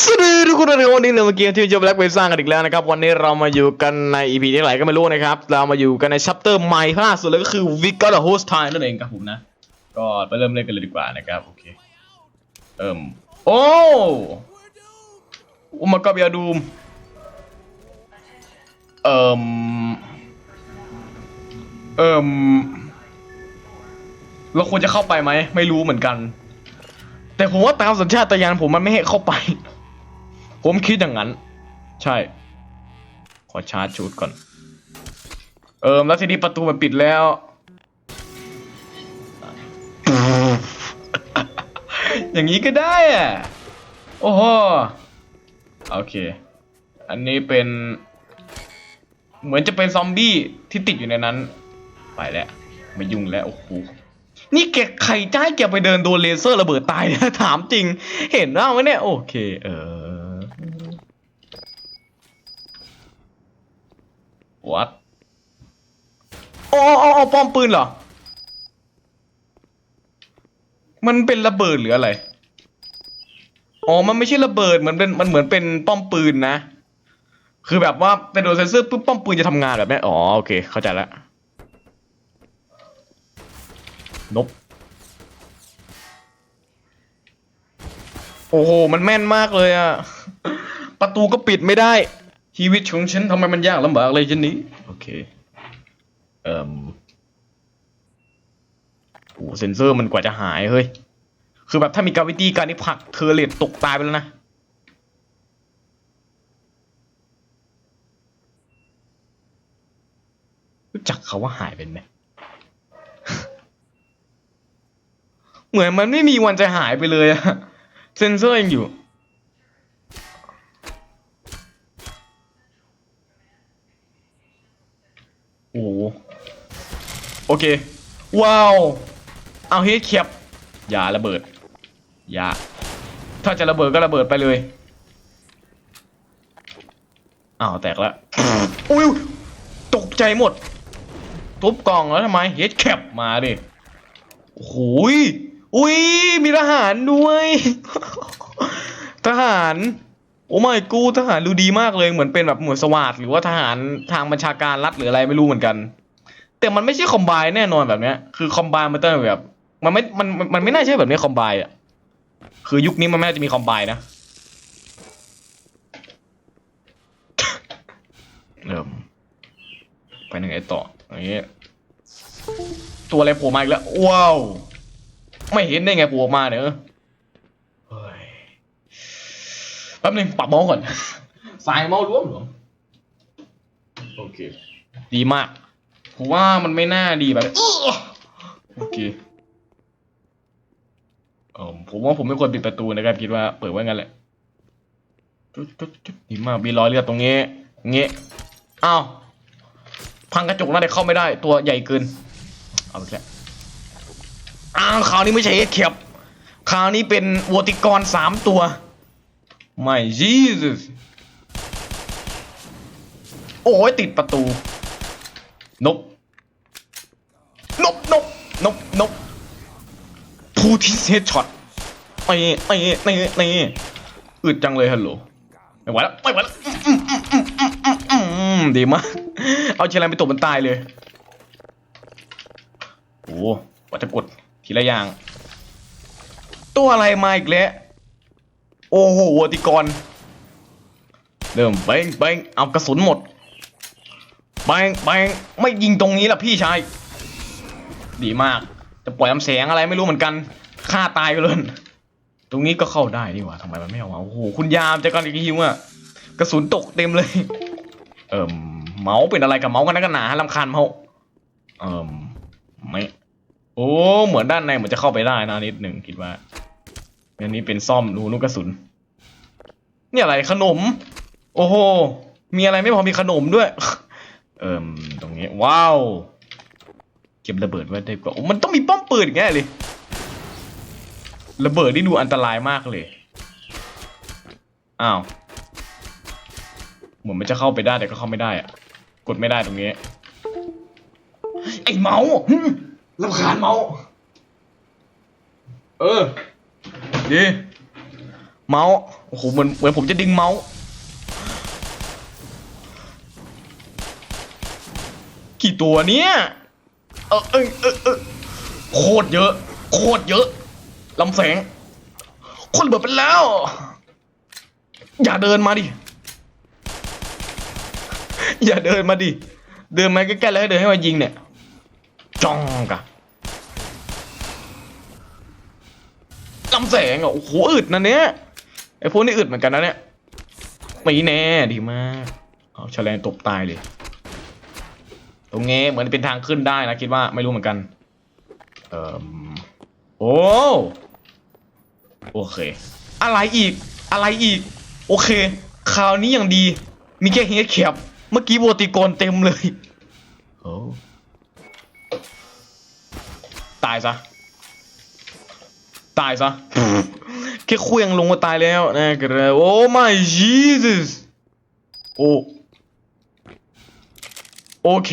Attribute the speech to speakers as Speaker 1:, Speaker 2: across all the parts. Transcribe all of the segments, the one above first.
Speaker 1: สวัสดีทุกคนในวันนี้เรามาเกมที่จะแบล็กไปสร้างกันอีกแล้วนะครับ วันนี้เรามาอยู่กันใน EP ที่ไหนก็ไม่รู้นะครับ เรามาอยู่กันในชัปเตอร์ใหม่ล่าสุดเลยก็คือ Vic Got a Host Time นั่นเองครับผมนะ ก็ไปเริ่มเล่นกันเลยดีกว่านะครับ โอเคเอิ่มโอ้อุมากาเบียดูมเอิ่มเอิ่มเราควรจะเข้าไปไหมไม่รู้เหมือนกัน แต่ผมว่าตามสัญชาตญาณผมมันไม่ให้เข้าไป ผมคิดอย่างนั้น ใช่ ขอชาร์จชุดก่อน เอิมแล้วทีนี้ประตูมันปิดแล้ว อย่างนี้ก็ได้อะโอ้โหโอเค อันนี้เป็น เหมือนจะเป็นซอมบี้ที่ติดอยู่ในนั้น ไปแล้วไม่ยุ่งแล้วโอ้โหนี่แกใครจ้าแกไปเดินโดนเลเซอร์ระเบิดตายเนี่ยถามจริง เห็นว่าไหมเนี่ย โอเค เออ what อ๋ออ๋ออ๋อป้อมปืนเหรอ มันเป็นระเบิดหรืออะไร อ๋อ มันไม่ใช่ระเบิด เหมือนเป็น มันเหมือนเป็นป้อมปืนนะ คือแบบว่าเป็นโดนเซนเซอร์ปุ๊บป้อมปืนจะทำงานแบบนี้ อ๋อ โอเค เข้าใจแล้วนบโอ้โห มันแม่นมากเลยอะ ประตูก็ปิดไม่ได้ ชีวิตของฉันทำไมมันยากลำบากเลยฉันนี้ โอเค เอ่มโอ้เซนเซอร์มันกว่าจะหายเฮ้ย คือแบบถ้ามีกาวิตี้การนี่ผักเทอร์เลตตกตายไปแล้วนะรู้จักเขาว่าหายเป็นไหม เหมือนมันไม่มีวันจะหายไปเลยอะเซนเซอร์ยังอยู่ โอเค ว้าว เอาเฮดเขียบอย่าระเบิด อย่า ถ้าจะระเบิดก็ระเบิดไปเลยอ้าวแตกแล้วอุ้ยตกใจหมด ทุบกล่องแล้วทำไมเฮดแคปมาดิโอ้โหยอุ้ยมีทหารด้วย ทหาร โอ้ไม่กูทหารดูดีมากเลยเหมือนเป็นแบบหมวดสวัสดหรือว่าทหารทางบัญชาการรัฐหรืออะไรไม่รู้เหมือนกัน แต่มันไม่ใช่คอมไบแน่นอนแบบเนี้ยคือคอมไบมันต้องแบบ มันไม่มันมันมันไม่น่าใช่แบบนี้คอมไบอะคือยุคนี้มันไม่น่าจะมีคอมไบนะเริ่มไปยังไงต่ออย่างเงี้ยตัวอะไรโผล่มาอีกแล้วว้าวไม่เห็นได้ไงโผล่มาเนี่ยเฮ้ยแป๊บนึงปรับเมาส์ก่อน สายเมาส์ร่วมหรอโอเค ดีมาก ผมว่ามันไม่น่าดีแบบโอเคเออผมว่าผมไม่ควรปิดประตูนะครับคิดว่าเปิดไว้งั้นแหละจุ๊ดจุ๊ดจุ๊ดดีมากมีรอยเลือดตรงนี้เงี้อ้าวพังกระจกน่าจะเข้าไม่ได้ ตัวใหญ่เกินเอาไปแค่อ้าวคราวนี้ไม่ใช่เอ็กเข็บคราวนี้เป็นวัวติกรสามตัว ไม่ยีสโอ้ยติดประตูนบ นบนบนบนบพูทีเซตช็อตไอ้ไอ้ไอ้ไอ้อึดจังเลยฮัลโหลไม่ไหวแล้วไม่ไหวแล้วดีมาก เอาเชลันไปตบมันตายเลยโอ้ว่าจะกดทีละอย่าง ตัวอะไรมาอีกแล้ว โอ้โหวัติกร เริ่มแบงแบงเอากระสุนหมดแบงแบงไม่ยิงตรงนี้ละพี่ชาย ดีมาก จะปล่อยลำแสงอะไรไม่รู้เหมือนกันฆ่าตายไปเลยตรงนี้ก็เข้าได้นี่ว่าทำไมมันไม่เอามาโอ้โหคุณยามจะกันอีกทีว่ากระสุนตกเต็มเลย เอิ่มเมาส์เป็นอะไรกับเมาส์กันนักกันหนาลำคาญเมาส์เอิ่มไม่โอ้เหมือนด้านในเหมือนจะเข้าไปได้นะนิดหนึ่งคิดว่าอันนี้เป็นซ่อมรูลูกกระสุน เนี่ยอะไรขนม โอ้โหมีอะไรไม่พอมีขนมด้วย เอิ่มตรงนี้ ว้าว เก็บระเบิดไว้ได้กว่าโอ้มันต้องมีป้อมปืนอีกแง่เลยระเบิดนี่ดูอันตรายมากเลย อ้าว เหมือนมันจะเข้าไปได้แต่ก็เข้าไม่ได้อะกดไม่ได้ตรงนี้ ไอ้เมาส์หึรำคาญเมาส์เออ ดีเมาส์โอ้โหเหมือนเหมือนผมจะดึงเมาส์กี่ตัวเนี้ย เออเออเออเออโคตรเยอะ โคตรเยอะลำแสง คนเบิดไปแล้ว อย่าเดินมาดิ อย่าเดินมาดิ เดินมาใกล้ๆแล้วให้เดินให้มายิงเนี่ยจ้องกะลำแสงอะโอ้โหอึดนะเนี้ยไอพวกนี้อึดเหมือนกันนะเนี่ยไม่แน่ดีมาก เอาแฉลงตบตายเลย ตรงนี้เหมือนเป็นทางขึ้นได้นะคิดว่าไม่รู้เหมือนกัน เอ่อโอ้โอเค อะไรอีกอะไรอีก โอเคคราวนี้อย่างดี มีแค่เฮดแคปเมื่อกี้โบติโกนเต็มเลยโอ้ตายซะ ตายซะ แค่คุยงลงมาตายแล้วนะครับโอ้ my Jesus โอ้ โอเค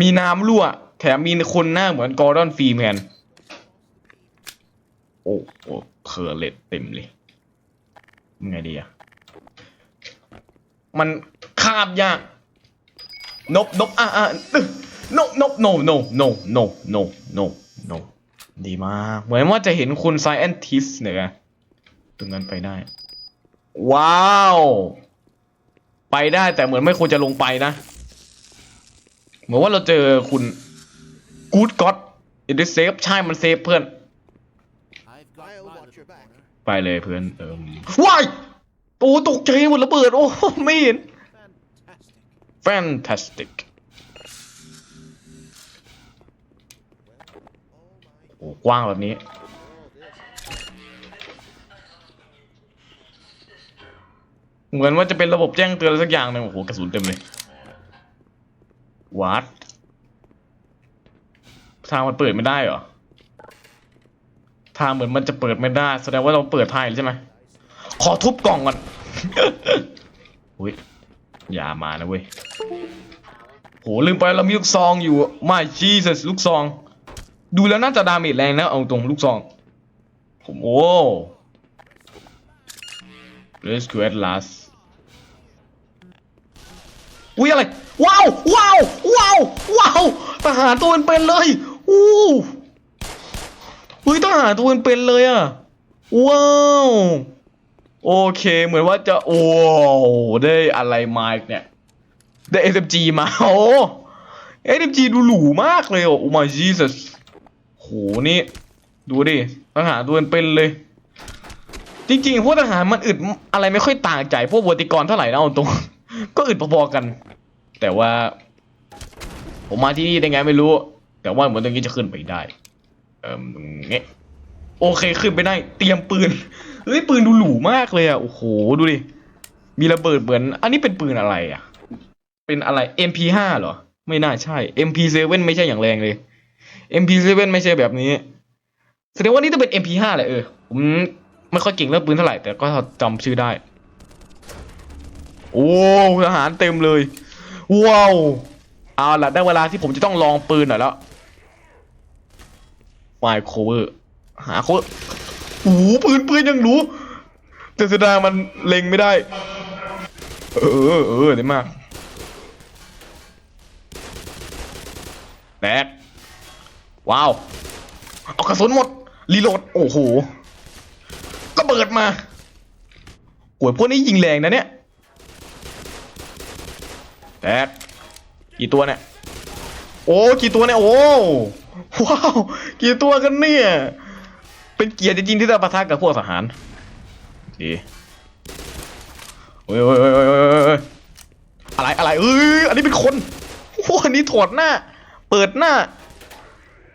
Speaker 1: มีน้ำรั่ว แถมมีคนหน้าเหมือนกอร์ดอนฟรีแมน โอ้โอ้เคอร์เลตเต็มเลยยังไงดีอะมันคาบยากนบนบอะอะนบนบ no no no no no no no ดีมาก เหมือนว่าจะเห็นคุณ scientist เนี่ยตรงนั้นไปได้ ว้าว ไปได้แต่เหมือนไม่ควรจะลงไปนะ เหมือนว่าเราเจอคุณ good god it is safe ใช่มันเซฟเพื่อน
Speaker 2: I've got
Speaker 3: I'll
Speaker 2: my
Speaker 3: watch
Speaker 2: little
Speaker 3: your back.
Speaker 2: corner.
Speaker 1: ไปเลยเพื่อนเอิมว้ายโอ้ตกใจหมดระเบิด โอ้ไม่เห็น
Speaker 2: Fantastic.
Speaker 1: fantastic
Speaker 3: Oh my
Speaker 1: โอ้กว้างแบบนี้
Speaker 3: all this.
Speaker 1: เหมือนว่าจะเป็นระบบแจ้งเตือนอะไรสักอย่างหนึ่งโอ้โหกระสุนเต็มเลย วัดทางมันเปิดไม่ได้เหรอ ทางเหมือนมันจะเปิดไม่ได้ แสดงว่าเราเปิดทางใช่ไหม ขอทุบกล่องก่อน อุ้ย อย่ามานะเว้ย โหลืมไปเรามีลูกซองอยู่ไม่ชีสลูกซอง ดูแล้วน่าจะดาเมจแรงนะ เอาตรงลูกซอง ผมโอ้ Rescue at last อุ้ยอะไร ว้าวว้าวว้าวว้าวทหารตัวเป็นเลย อู้เฮ้ยทหารตัวเป็นเลยอะ ว้าว โอเค เหมือนว่าจะโอ้ได้อะไรมาเนี่ย ได้ SMG มาโอ้ SMG ดูหรูมากเลยโอ้ my Jesus โหนี่ ดูดิทหารตัวเป็นเลยจริงๆ พวกทหารมันอึดอะไรไม่ค่อยต่างใจพวกวอติกรเท่าไหร่นะเอาตรง ก็อึดพอๆกัน แต่ว่า ผมมาที่นี่ได้ไงไม่รู้ แต่ว่าเหมือนตรงนี้จะขึ้นไปได้ เอ่อเงี้ยโอเคขึ้นไปได้ เตรียมปืนเฮ้ยปืนดูหรูมากเลยอะโอ้โหดูดิมีระเบิดเหมือน อันนี้เป็นปืนอะไรอะ เป็นอะไร MP5 เหรอ ไม่น่าใช่ MP7 ไม่ใช่อย่างแรงเลย MP7 ไม่ใช่แบบนี้แสดงว่านี่ต้องเป็น MP5 แหละเออผมไม่ค่อยเก่งเรื่องปืนเท่าไหร่แต่ก็จำชื่อได้ โอ้ทหารเต็มเลยว้าวเอาล่ะได้เวลาที่ผมจะต้องลองปืนหน่อยแล้วไฟโคเวอร์หาโคเวอร์โอ้โหปืนปืนยังรู้แต่เสดามันเล็งไม่ได้ เออเออได้มากแตกว้าว เอากระสุนหมด รีโหลด โอ้โหระเบิดมาโอ้ยพวกนี้ยิงแรงนะเนี่ย แตกกี่ตัวเนี่ย โอ้กี่ตัวเนี่ย โอ้ว้าวกี่ตัวกันเนี่ย เป็นเกียรติจริงที่ได้ปะทะกับพวกทหารดีโอ้ยโอ้ยโอ้ยโอ้ยอะไรอะไรเอ้ยอันนี้เป็นคนโอ้อันนี้ถอดหน้า เปิดหน้า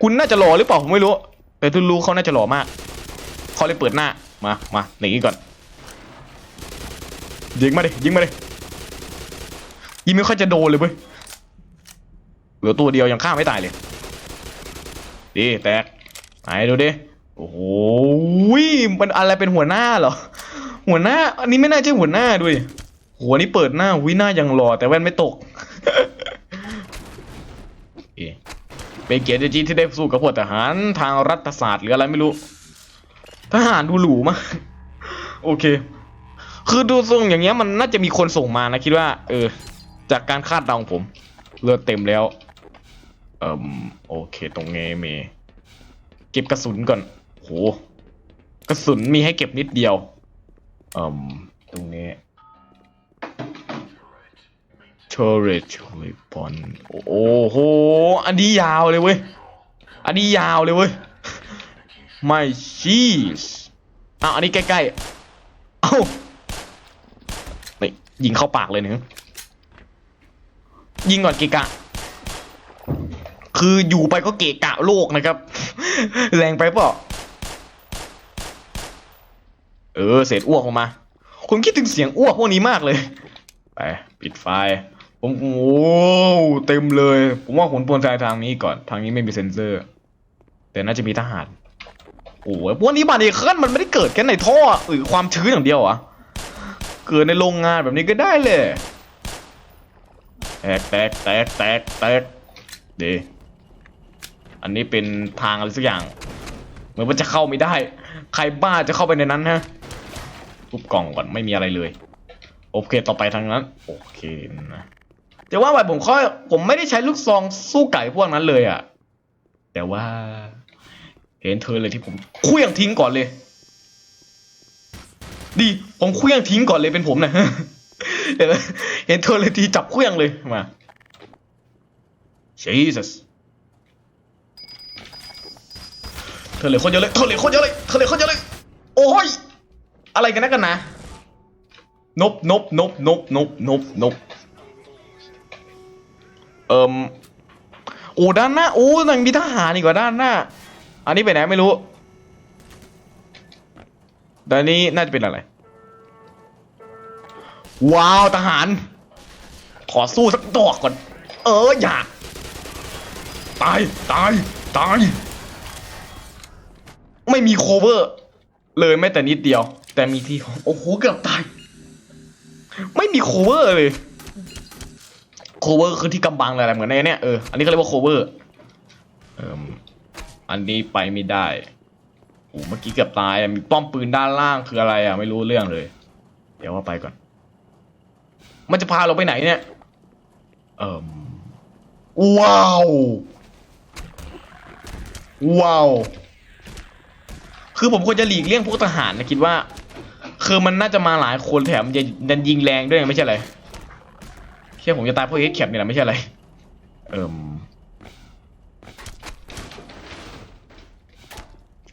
Speaker 1: คุณน่าจะหล่อหรือเปล่าผมไม่รู้ แต่ทุนรู้เขาน่าจะหล่อมากเขาเลยเปิดหน้ามามาหนีก่อนยิงมาดิยิงมาดิ ยิงไม่ค่อยจะโดนเลยเว้ยเหลือตัวเดียวยังฆ่าไม่ตายเลยดีแตกไหนดูดิโอ้โหมันอะไรเป็นหัวหน้าเหรอหัวหน้า อันนี้ไม่น่าใช่หัวหน้าด้วย หัวนี้เปิดหน้าวิหน้ายังหล่อแต่แว่นไม่ตกเอ๊ะเป็นเกียรติจริงที่ได้สู้กับพวกทหารทางรัฐศาสตร์หรืออะไรไม่รู้ ทหารดูหรูมากโอเค คือดูทรงอย่างเงี้ยมันน่าจะมีคนส่งมานะคิดว่า เออ จากการคาดเดาของผม เลือดเต็มแล้ว เอ่มโอเคตรงเงเมเก็บกระสุนก่อนโหกระสุนมีให้เก็บนิดเดียว เอ่มตรงนี้ turret weapon โอ้โห อันนี้ยาวเลยเว้ย อันนี้ยาวเลยเว้ย ไม่ชีสอ้าวอันนี้ใกล้ๆ เอ้านี่ยิงเข้าปากเลยหนึ่ง ยิงก่อนเกะกะ คืออยู่ไปก็เกะกะโลกนะครับ แรงไปเปล่าเออเศษอ้วกออกมา ผมคิดถึงเสียงอ้วกพวกนี้มากเลย ไปปิดไฟผมโอ้โหเต็มเลย ผมว่าขนปนทายทางนี้ก่อน ทางนี้ไม่มีเซ็นเซอร์ แต่น่าจะมีทหารโอ้ยพวกนี้บาดเอเคิลมันไม่ได้เกิดแค่ในท่อหรือความชื้นอย่างเดียวอะเกิดในโรงงานแบบนี้ก็ได้เลย แตกแตกแตกแตกแตกเดอันนี้เป็นทางอะไรสักอย่าง เหมือนมันจะเข้าไม่ได้ ใครบ้าจะเข้าไปในนั้นฮะทุบกล่องก่อนไม่มีอะไรเลย โอเคต่อไปทางนั้น โอเคนะจะว่าไปผมค่อยผมไม่ได้ใช้ลูกซองสู้ไก่พวกนั้นเลยอะแต่ว่า เห็นเธอเลยที่ผมเคลื่องทิ้งก่อนเลย ดีผมเคลื่องทิ้งก่อนเลยเป็นผมนะ เห็นไหมเห็นเธอเลยทีจับเคลื่องเลยมา Jesus เธอเหลือคนเยอะเลยเธอเหลือคนเยอะเลยเธอเหลือคนเยอะเลย โอ้ย อะไรกันนะกันนะ นบนบนบนบนบนบนบเอ่มโอ้ด้านหน้าโอ้ยังมีทหารอีกว่าด้านหน้า อันนี้ไปไหนไม่รู้แต่นนี้น่าจะเป็นอะไร ว้าวทหาร ขอสู้สักดอกก่อน เอออย่าตายตายตาย ไม่มีโคเวอร์ เลยแม้แต่นิดเดียว แต่มีที่โอ้โหเกือบตาย ไม่มีโคเวอร์เลยโคเวอร์คือที่กำบังอะไรเหมือนในเนี้ยเอออันนี้เขาเรียกว่าโคเวอร์เอ่มอันนี้ไปไม่ได้โอ้เมื่อกี้เกือบตายมีป้อมปืนด้านล่างคืออะไรอะไม่รู้เรื่องเลย เดี๋ยวว่าไปก่อน มันจะพาเราไปไหนเนี่ยเอ่มว้าว ว้าว คือผมควรจะหลีกเลี่ยงพวกทหารนะคิดว่า คือมันน่าจะมาหลายคนแถมจะดันยิงแรงด้วยไม่ใช่อะไรแค่ผมจะตายเพราะเอ็กแคปนี่แหละไม่ใช่อะไร เอ่ม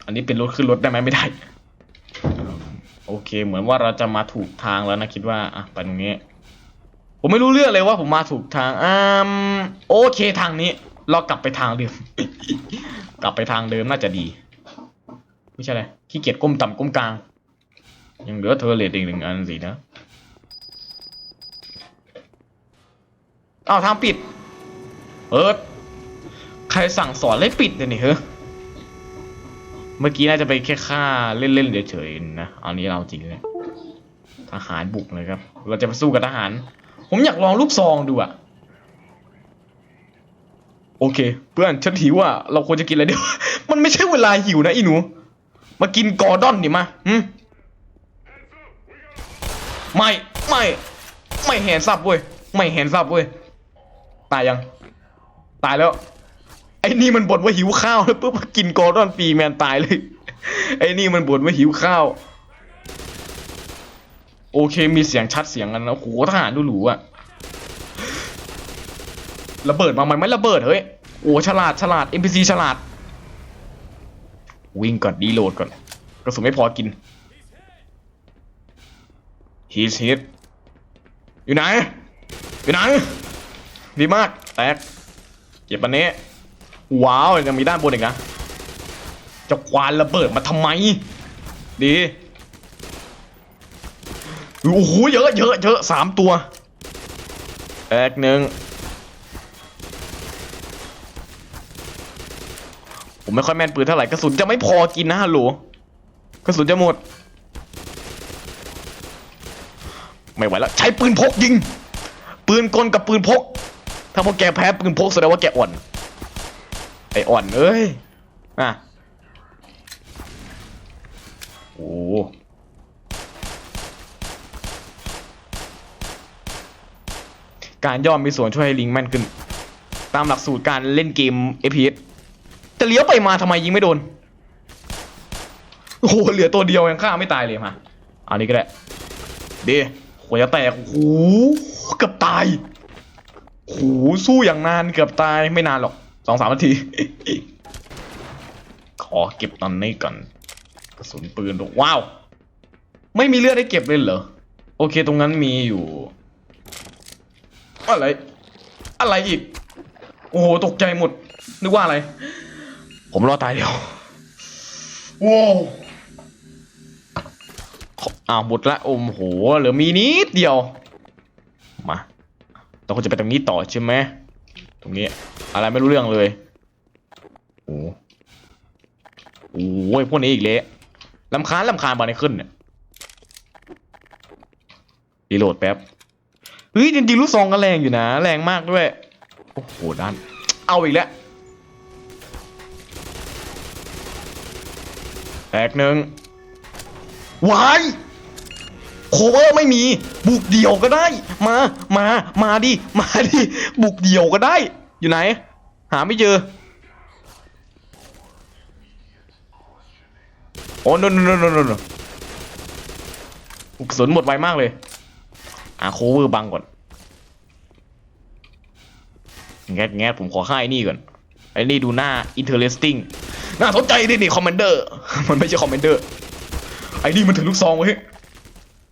Speaker 1: อันนี้เป็นรถขึ้นรถได้ไหมไม่ได้ โอเค เหมือนว่าเราจะมาถูกทางแล้วนะคิดว่า อะ ไปตรงนี้ ผมไม่รู้เรื่องเลยว่าผมมาถูกทางอ่าโอเคทางนี้ เรากลับไปทางเดิม กลับไปทางเดิมน่าจะดี ไม่ใช่เลยขี้เกียจก้มต่ำก้มกลาง ยังเหลือเธอเลดอีกหนึ่งอันสินะอ้าวทางปิด เออใครสั่งสอนให้ปิดเนี่ยนี่เฮ้ยเมื่อกี้น่าจะไปแค่ฆ่าเล่นๆเฉยๆนะเอานี้เราจริงเลยทหารบุกเลยครับ เราจะไปสู้กับทหาร ผมอยากลองลูกซองดูอะโอเค เพื่อนฉันหิวอะเราควรจะกินอะไรเดี๋ยว มันไม่ใช่เวลาหิวนะอีหนู มากินกอร์ดอนดิมาหึไม่ ไม่ ไม่แหนซับเว้ย ไม่แหนซับเว้ย ตายยัง ตายแล้ว ไอ้นี่มันบ่นว่าหิวข้าวแล้วปุ๊บกินกอร์ดอนฟรีแมนตายเลย ไอ้นี่มันบ่นว่าหิวข้าว โอเคมีเสียงชัดเสียงกันนะโอ้โหทหารดูหรูอะระเบิดมามันไม่ระเบิดเฮ้ยโอ้ฉลาดฉลาด NPC ฉลาด วิ่งก่อนดีโหลดก่อนกระสุนไม่พอกิน He's hit อยู่ไหน อยู่ไหน ดีมาก แตกเก็บอันนี้ ว้าว ยังมีด้านบนอีกนะจะควานระเบิดมาทำไม ดี โอ้โหเยอะเยอะเยอะสามตัวแตกหนึ่งผมไม่ค่อยแม่นปืนเท่าไหร่กระสุนจะไม่พอกินนะฮัลโหลกระสุนจะหมด ไม่ไหวแล้วใช้ปืนพกยิง ปืนกลกับปืนพก ถ้าพวกแกแพ้ปืนพกแสดงว่าแกอ่อนไออ่อนเอ้ยอะโอ้ การย่อมีส่วนช่วยให้ลิงแม่นขึ้น ตามหลักสูตรการเล่นเกม FPS จะเลี้ยวไปมาทำไมยิงไม่โดน โอ้โหเหลือตัวเดียวยังฆ่าไม่ตายเลยมาอานี้ก็ได้ดีหัวจะแตกโอ้โหเกือบตายโอ้โหสู้อย่างนานเกือบตายไม่นานหรอกสองสามนาที ขอเก็บตอนนี้ก่อนกระสุนปืนว้าว ไม่มีเลือดให้เก็บเลยเหรอ โอเคตรงนั้นมีอยู่ อะไร อะไรอีก โอ้โหตกใจหมด นึกว่าอะไร ผมรอตายเดียวว้าวอ้าวหมดละโอ้โหเหลือมีนิดเดียว มาเราควรจะไปตรงนี้ต่อใช่ไหมตรงนี้ อะไรไม่รู้เรื่องเลยโอ้โอ้ยพวกนี้อีกเละลำคาญลำคาญบอลในขึ้นเนี่ยรีโหลดแป๊บ เฮ้ยจริงๆลูกซองก็แรงอยู่นะ แรงมากด้วย โอ้โหด้าน เอาอีกแล้วแตกหนึ่งวายโคเวอร์ไม่มี บุกเดี่ยวก็ได้ มา มา มาดิ มาดิ บุกเดี่ยวก็ได้ อยู่ไหน หาไม่เจอ โอ้ no no no no no no กระสุนหมดไวมากเลย อะโคเวอร์บังก่อนแงดแงดผมขอค่ายนี่ก่อนไอ้นี่ดูหน้า interesting น่าสนใจดินี่คอมมานเดอร์มันไม่ใช่คอมมานเดอร์ไอ้นี่มันถือลูกซองเว้ย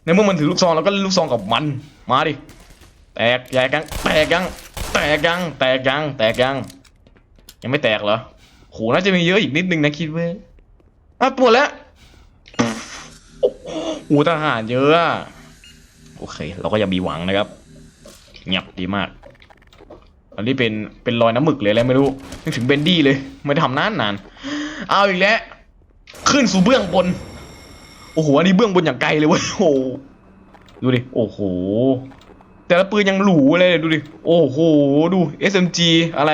Speaker 1: ในเมื่อมันถือลูกซองแล้วก็เล่นลูกซองกับมันมาดิแตกแยกยังแตกยังแตกยังแตกยังแตกยังยังไม่แตกเหรอโหน่าจะมีเยอะอีกนิดนึงนะคิดเว้ยอะปวดแล้วโอ้โหทหารเยอะ โอเค เราก็ยังมีหวังนะครับเงียบดีมาก อันนี้เป็นเป็นรอยน้ำหมึกเลยอะไรไม่รู้นึกถึงเบนดี้เลยไม่ได้ทำนานนานเอาอีกแล้วขึ้นสู่เบื้องบน โอ้โห อันนี้เบื้องบนอย่างไกลเลยเว้ยโอ้ดูดิ โอ้โห แต่ละปืนยังหรูเลยดูดิ โอ้โห ดู SMG อะไร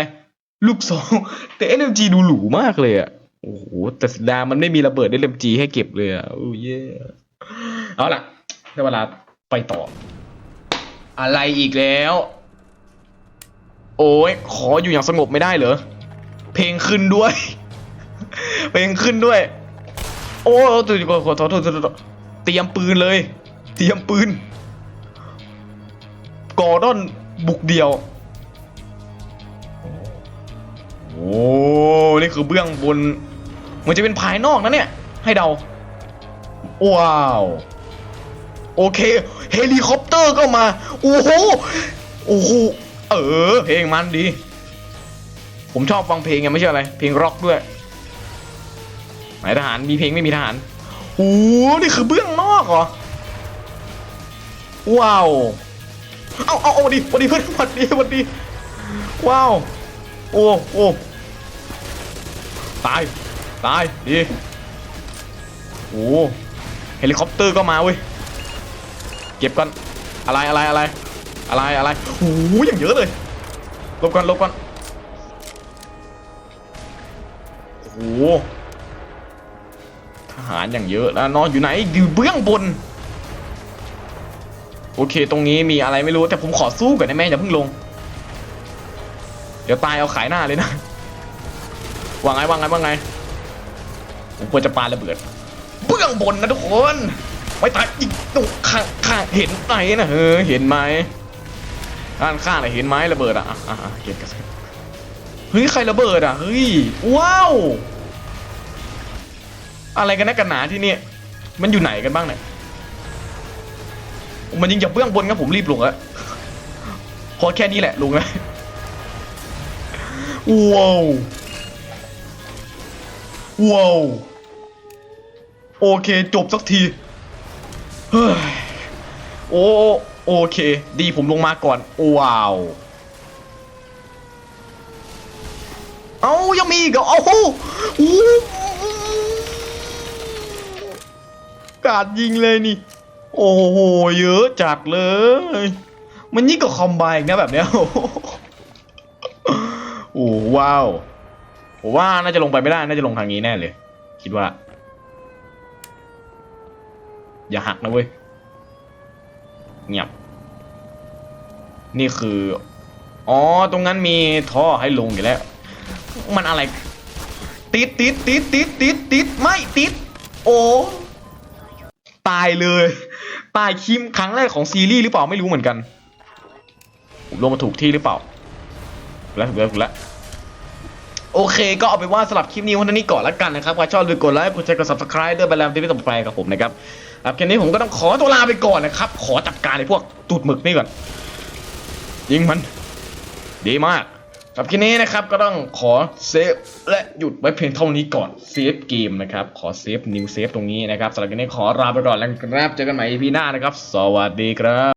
Speaker 1: ลูกซอง แต่ SMG ดูหรูมากเลยอะโอ้โห แต่สดามันไม่มีระเบิด SMG ให้เก็บเลยอะโอ้เย่เอาล่ะได้เวลา ไปต่อ อะไรอีกแล้ว โอ้ยขออยู่อย่างสงบไม่ได้เหรอ เพลงขึ้นด้วย เพลงขึ้นด้วย โอ้ตัวขอโทษโทษโทษเตรียมปืนเลย เตรียมปืน กอร์ดอนบุกเดียว โอ้นี่คือเบื้องบน มันจะเป็นภายนอกนะเนี่ย ให้เดา ว้าว โอเค เฮลิคอปเตอร์ก็มา โอ้โห โอ้โห เออ เพลงมันดี ผมชอบฟังเพลงไงไม่ใช่อะไร เพลงร็อกด้วยไหนทหาร มีเพลงไม่มีทหารโอ้โหนี่คือเบื้องนอกเหรอ ว้าว เอาเอาเอาดีวัสดีเพื่อนวัสดีวัสดี ว้าว โอ้โอ้ตาย ตาย ดี โอ้เฮลิคอปเตอร์ก็มาเว้ย เก็บก่อนอะไรอะไรอะไรอะไรอะไรโอ้โหอย่างเยอะเลยลบก่อนลบก่อนโอ้โหทหารอย่างเยอะแล้วนอนอยู่ไหนอยู่เบื้องบนโอเค ตรงนี้มีอะไรไม่รู้แต่ผมขอสู้ก่อนได้ไหมอย่าเพิ่งลง เดี๋ยวตายเอาขายหน้าเลยนะว่าไงว่าไงว่าไงผมควรจะปาระเบิดเบื้องบนนะทุกคน ไม่ตายอีกตรงข้างข้างเห็นไหมนะเออเห็นไหมด้านข้างน่ะเห็นไหมระเบิดอะอะเก็บกันเฮ้ยใครระเบิดอะเฮ้ยว้าวอะไรกันนะกันหนาที่นี่มันอยู่ไหนกันบ้างเนี่ยมันยิงจากเบื้องบนครับผมรีบลงแล้วพอแค่นี้แหละลงเลยว้าวว้าวโอเคจบสักที เฮ้ยโอโอเค ดีผมลงมาก่อน ว้าว เอายังมีอีกเหรอเอาโอ้กาดยิงเลยนี่ โอ้โห เยอะจัดเลย มันยิ่งกว่าคอมไบอีกนะแบบเนี้ยโอ้โหว้าวผมว่าน่าจะลงไปไม่ได้ น่าจะลงทางนี้แน่เลย คิดว่า อย่าหักนะเว้ย เงียบ นี่คือ อ๋อ ตรงนั้นมีท่อให้ลงอยู่แล้ว มันอะไร ติดติดติดติดติดติดไม่ติด โอ้ ตายเลย ตายคิมครั้งแรกของซีรีส์หรือเปล่าไม่รู้เหมือนกันผมลงมาถูกที่หรือเปล่า แล้วถูกแล้วถูกแล้วโอเคก็เอาไปว่าสำหรับคลิปนี้วันนี้ก่อนละกันนะครับใครชอบลืมกดไลค์กดแชร์กด subscribe ด้วยไปแล้วที่ไม่ต้องแปลกับผมนะครับ ครับเกมนี้ผมก็ต้องขอตัวลาไปก่อนนะครับ ขอจัดการไอ้พวกตูดหมึกนี่ก่อน ยิงมัน ดีมากครับคลิปนี้นะครับก็ต้องขอเซฟและหยุดไว้เพียงเท่านี้ก่อนเซฟเกมนะครับ ขอเซฟนิวเซฟตรงนี้นะครับสำหรับคลิปนี้ขอลาไปก่อนแล้วครับเจอกันใหม่ EP หน้านะครับ สวัสดีครับ